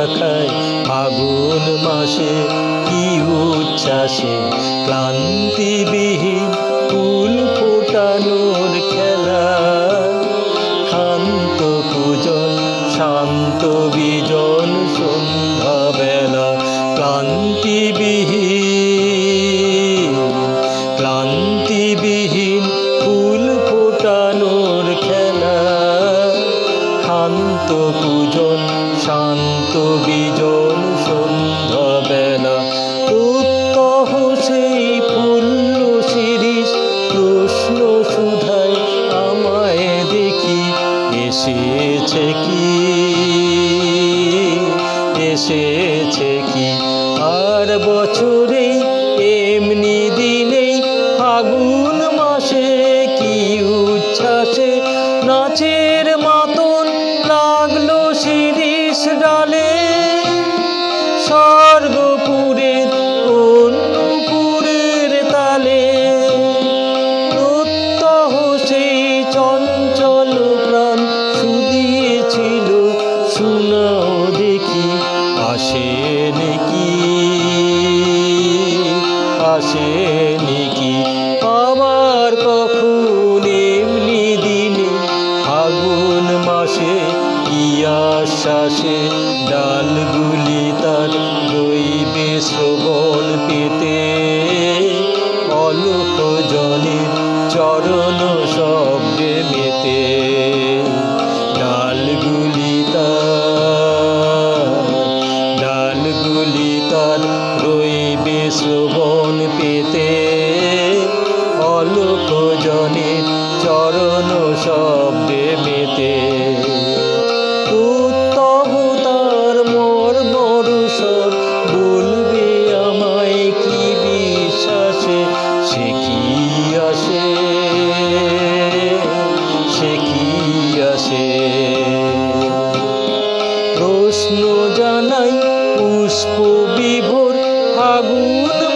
রাখায় আগুন মাসে কি উচ্ছ্বাসে ক্লান্তি বি শান্ত পূজন, শান্ত বিজন, সন্ধ্যাবেলা। উত্তহ সেই ফুল্ল শিরিষ, প্রশ্ন সুধায় আমায় দেখি, এসেছে কি? এসেছে কি? আর বছরে এমনি দিনেই, ফাগুন মাসে কি উচ্ছ্বাসে নাচের আসে নাকি? আবার কখন এমনি দিনে? ফাগুন মাসে কি ডালগুলি তার রইবে শ্রবণ পেতে। অলোক জনের চরণ শব্দে মেতে। পেতে অলোক জনে চরণ শব্দে মেতে। বিশ্বাসে? প্রশ্ন জানাই পুষ্প বিভোর আগুন